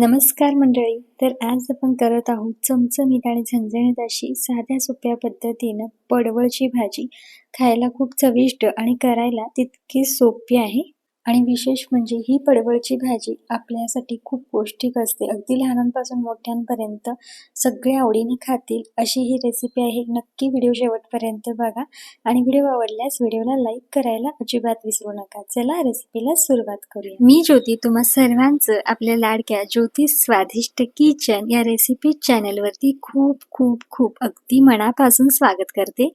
नमस्कार मंडळी. तर आज आपण करत आहोत चमचमीत आणि झणझणीत अशी साध्या सोप्या पद्धतीनं पडवळची भाजी. खायला खूप चविष्ट आणि करायला तितकी सोपी आहे. आणि विशेष म्हणजे ही पडवळची भाजी आपल्यासाठी खूप पौष्टिक असते. अगदी लहानांपासून मोठ्यांपर्यंत सगळे आवडीने खातील अशी ही रेसिपी आहे. नक्की व्हिडिओ शेवटपर्यंत बघा. आणि व्हिडिओ आवडल्यास व्हिडिओला लाईक करायला अजिबात विसरू नका. चला रेसिपीला सुरुवात करूया. मी ज्योती तुम्हा सर्वांचं आपल्या लाडक्या ज्योती स्वादिष्ट किचन या रेसिपी चॅनलवरती खूप खूप खूप अगदी मनापासून स्वागत करते.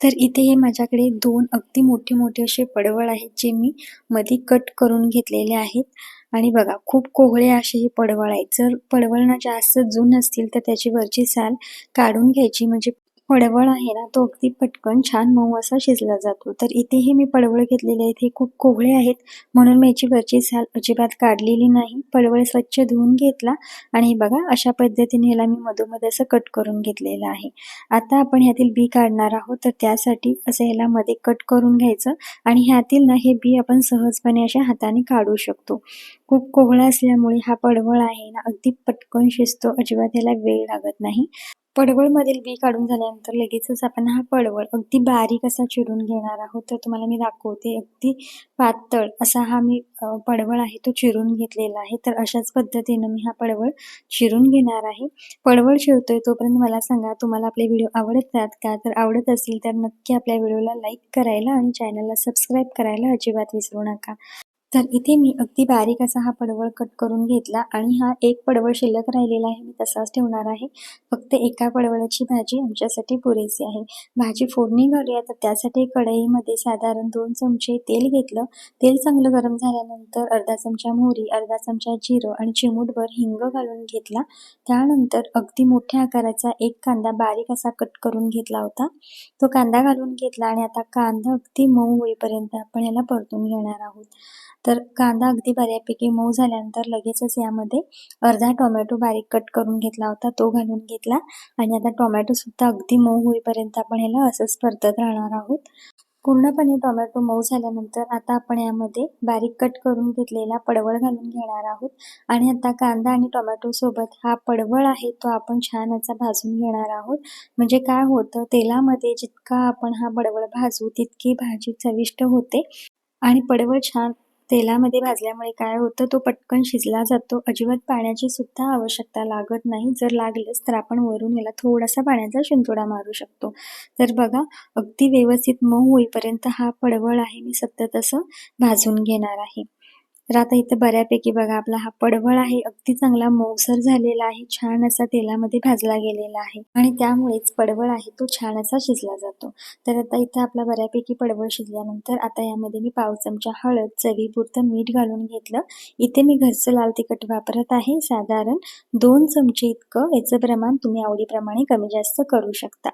तर इथे हे माझ्याकडे दोन अगदी मोठे मोठे असे पडवळ आहेत जे मी मध्ये कट करून घेतलेले आहेत. आणि बघा खूप कोहळे असे हे पडवळ आहेत जर पडवळ ना जास्त जून असतील तर त्याची वरची साल काढून घ्यायची. म्हणजे पडवळ आहे ना तो अगदी पटकन छान मऊ असा शिजला जातो. तर इथे हे मी पडवळ घेतलेले आहेत हे खूप कोवळे आहेत. म्हणून मी याची वरची साल अजिबात काढलेली नाही. पडवळ स्वच्छ धुवून घेतला आणि बघा अशा पद्धतीने याला मी मधोमध असं कट करून घेतलेलं आहे. आता आपण ह्यातील बी काढणार आहोत. तर त्यासाठी असं ह्याला मध्ये कट करून घ्यायचं आणि ह्यातील ना हे बी आपण सहजपणे अशा हाताने काढू शकतो. खूप कोहळा असल्यामुळे हा पडवळ आहे ना अगदी पटकन शिजतो. अजिबात याला वेळ लागत नाही. पडवळमधील बी काढून झाल्यानंतर लगेचच आपण हा पडवळ अगदी बारीक असा चिरून घेणार आहोत. तर तुम्हाला मी दाखवते अगदी पातळ असा हा मी पडवळ आहे तो चिरून घेतलेला आहे. तर अशाच पद्धतीनं मी हा पडवळ चिरून घेणार आहे. पडवळ चिरतोय तोपर्यंत मला सांगा तुम्हाला आपले व्हिडिओ आवडतात का? तर आवडत असेल तर नक्की आपल्या व्हिडिओला लाईक करायला आणि चॅनलला सबस्क्राईब करायला अजिबात विसरू नका. तर इथे मी अगदी बारीक असा हा पडवळ कट करून घेतला आणि हा एक पडवळ शिल्लक राहिलेला आहे. मी तसाच ठेवणार आहे. फक्त एका पडवळाची भाजी आमच्यासाठी पुरेसी आहे. भाजी फोडणी घालूया तर त्यासाठी कढईमध्ये साधारण दोन चमचे तेल घेतलं. तेल चांगलं गरम झाल्यानंतर अर्धा चमचा मोहरी अर्धा चमचा जिरं आणि चिमूटभर हिंग घालून घेतला. त्यानंतर अगदी मोठ्या आकाराचा एक कांदा बारीक असा कट करून घेतला होता. तो कांदा घालून घेतला आणि आता कांदा अगदी मऊ होईपर्यंत आपण याला परतून घेणार आहोत. तर कांदा अगदी बऱ्यापैकी मऊ झाल्यानंतर लगेचच यामध्ये अर्धा टोमॅटो बारीक कट करून घेतला होता तो घालून घेतला. आणि आता टोमॅटोसुद्धा अगदी मऊ होईपर्यंत आपण ह्याला असंच परतत राहणार आहोत. पूर्णपणे टोमॅटो मऊ झाल्यानंतर आता आपण यामध्ये बारीक कट करून घेतलेला पडवळ घालून घेणार आहोत. आणि आता कांदा आणि टोमॅटोसोबत हा पडवळ आहे तो आपण छान असा भाजून घेणार आहोत. म्हणजे काय होतं तेलामध्ये जितका आपण हा पडवळ भाजू तितकी भाजी चविष्ट होते. आणि पडवळ छान तेलामध्ये भाजल्यामुळे काय होतं तो पटकन शिजला जातो. अजिबात पाण्याची सुद्धा आवश्यकता लागत नाही. जर लागलंच तर आपण वरून याला थोडासा पाण्याचा शिंतोडा मारू शकतो. तर बघा अगदी व्यवस्थित मऊ होईपर्यंत हा पडवळ आहे. मी सतत असं भाजून घेणार आहे. तर आता इथं बऱ्यापैकी बघा आपला हा पडवळ आहे अगदी चांगला मऊसर झालेला आहे छान असा तेलामध्ये भाजला गेलेला आहे आणि त्यामुळेच पडवळ आहे तो छान असा शिजला जातो. तर आता इथं आपला बऱ्यापैकी पडवळ शिजल्यानंतर आता यामध्ये मी पाव चमचा हळद चवीपुरतं मीठ घालून घेतलं. इथे मी घरचं लाल तिखट वापरत आहे साधारण दोन चमचे इतकं याचं प्रमाण तुम्ही आवडीप्रमाणे कमी जास्त करू शकता.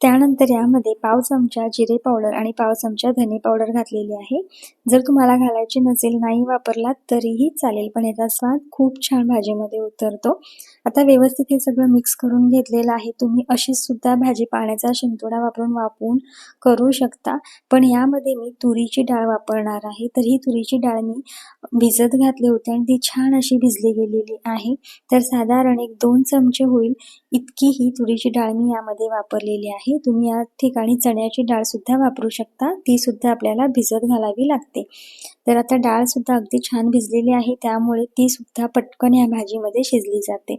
त्यानंतर यामध्ये पाव चमचा जिरे पावडर आणि पाव चमचा धने पावडर घातलेली आहे. जर तुम्हाला घालायची नसेल नाही वापरलात तरीही चालेल पण याचा स्वाद खूप छान भाजीमध्ये उतरतो. आता व्यवस्थित हे सगळं मिक्स करून घेतलेलं आहे. तुम्ही अशीच सुद्धा भाजी पाण्याचा शिंतोडा वापरून वापरून करू शकता. पण यामध्ये मी तुरीची डाळ वापरणार आहे. तर ही तुरीची डाळ मी भिजत घातली होती आणि ती छान अशी भिजली गेलेली आहे. तर साधारण एक दोन चमचे होईल. इतकी ही तुरीची डाळ मी यामध्ये वापरलेली आहे. तुम्ही या ठिकाणी चण्याची डाळ सुद्धा वापरू शकता. ती सुद्धा आपल्याला भिजत घालावी लागते. तर आता डाळ सुद्धा अगदी छान भिजलेली आहे. त्यामुळे ती सुद्धा पटकन या भाजीमध्ये शिजली जाते.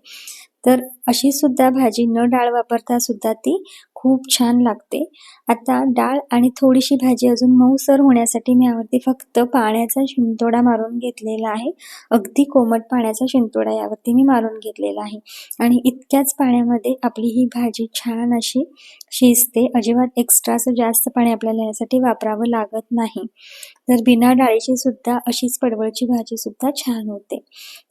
तर अशी सुद्धा भाजी न डाळ वापरता सुद्धा ती खूप छान लागते. आता डाळ आणि थोडीशी भाजी अजून मऊसर होण्यासाठी मी यावरती फक्त पाण्याचा शिंतोडा मारून घेतलेला आहे. अगदी कोमट पाण्याचा शिंतोडा यावरती मी मारून घेतलेला आहे. आणि इतक्याच पाण्यामध्ये आपली ही भाजी छान अशी शिजते. अजिबात एक्स्ट्राचं जास्त पाणी आपल्याला यासाठी वापरावं लागत नाही. तर बिना डाळीची सुद्धा अशीच पडवळची भाजी सुद्धा छान होते.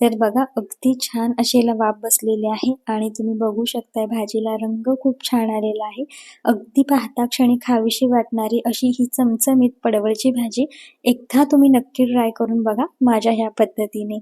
तर बघा अगदी छान अशी वाफ बसलेली आहे. आणि तुम्ही बघू शकताय भाजीला रंग खूप छान आलेला आहे. अगदी पाहता क्षणी खावीशी वाटणारी अशी ही चमचमीत पडवळची भाजी एकदा तुम्ही नक्की ट्राय करून बघा माझ्या ह्या पद्धतीने.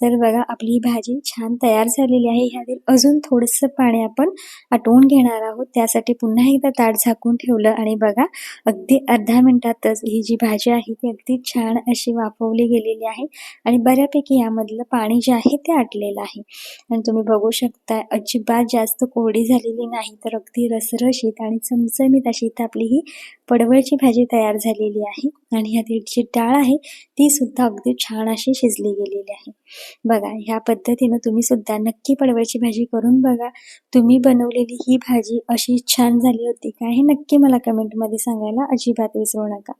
तर बघा आपली ही भाजी छान तयार झालेली आहे. ह्यातील अजून थोडंसं पाणी आपण आटवून घेणार आहोत. त्यासाठी पुन्हा एकदा ताट झाकून ठेवलं आणि बघा अगदी अर्धा मिनिटातच ही जी भाजी आहे ती अगदी छान अशी वाफवली गेलेली आहे आणि बऱ्यापैकी यामधलं पाणी जे आहे ते आटलेलं आहे. आणि तुम्ही बघू शकता अजिबात जास्त कोरडी झालेली नाही तर अगदी रसरशीत आणि चमचमीत अशी इथं आपली ही पडवळची भाजी तयार झालेली आहे आणि ह्यातील जी डाळ आहे ती सुद्धा अगदी छान अशी शिजली गेलेली आहे. बघा ह्या पद्धतीनं तुम्ही सुद्धा नक्की पडवळची भाजी करून बघा. तुम्ही बनवलेली ही भाजी अशी छान झाली होती का हे नक्की मला कमेंटमध्ये सांगायला अजिबात विसरू नका.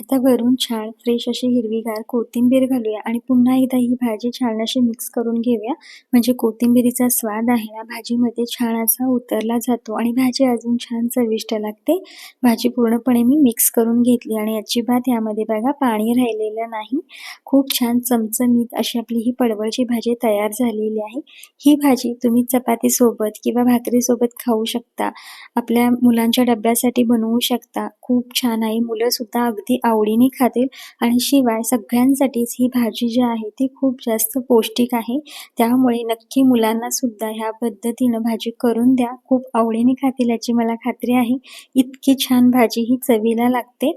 आता वरून छान फ्रेश अशी हिरवीगार कोथिंबीर घालूया आणि पुन्हा एकदा ही भाजी छान अशी मिक्स करून घेऊया. म्हणजे कोथिंबीरीचा स्वाद आहे ना भाजीमध्ये छान असा उतरला जातो आणि भाजी अजून छान चविष्ट लागते. भाजी पूर्णपणे मी मिक्स करून घेतली आणि अजिबात यामध्ये बघा पाणी राहिलेलं नाही. खूप छान चमचमीत अशी आपली ही पडवळची भाजी तयार झालेली आहे. ही भाजी तुम्ही चपातीसोबत किंवा भाकरीसोबत खाऊ शकता. आपल्या मुलांच्या डब्यासाठी बनवू शकता. खूप छान आहे. मुलं सुद्धा अगदी आवडीने खातील. आणि शिवाय सगळ्यांसाठीच ही भाजी जी आहे ती खूप जास्त पौष्टिक आहे. त्यामुळे नक्की मुलांना सुद्धा ह्या पद्धतीनं भाजी करून द्या. खूप आवडीने खातील याची मला खात्री आहे. इतकी छान भाजी ही चवीला लागते.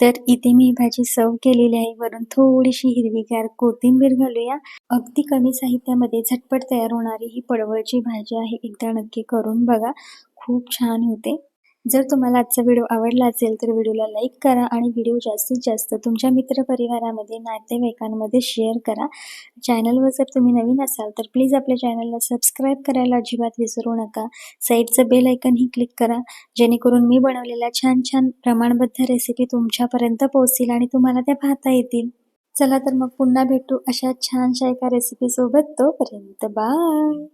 तर इथे मी भाजी सर्व केलेली आहे. वरून थोडीशी हिरवीगार कोथिंबीर घालूया. अगदी कमी साहित्यामध्ये झटपट तयार होणारी ही पडवळची भाजी आहे. एकदा नक्की करून बघा. खूप छान होते. जर तुम्हाला आजचा व्हिडिओ आवडला असेल तर व्हिडिओला लाईक करा आणि व्हिडिओ जास्तीत जास्त तुमच्या मित्रपरिवारामध्ये नातेवाईकांमध्ये शेअर करा. चॅनलवर जर तुम्ही नवीन असाल तर प्लीज आपल्या चॅनलला सबस्क्राईब करायला अजिबात विसरू नका. साईडचं बेल ऐकनही क्लिक करा जेणेकरून मी बनवलेल्या छान छान प्रमाणबद्ध रेसिपी तुमच्यापर्यंत पोहोचतील आणि तुम्हाला त्या पाहता येतील. चला तर मग पुन्हा भेटू अशा छानशा एका रेसिपीसोबत. तोपर्यंत बाय!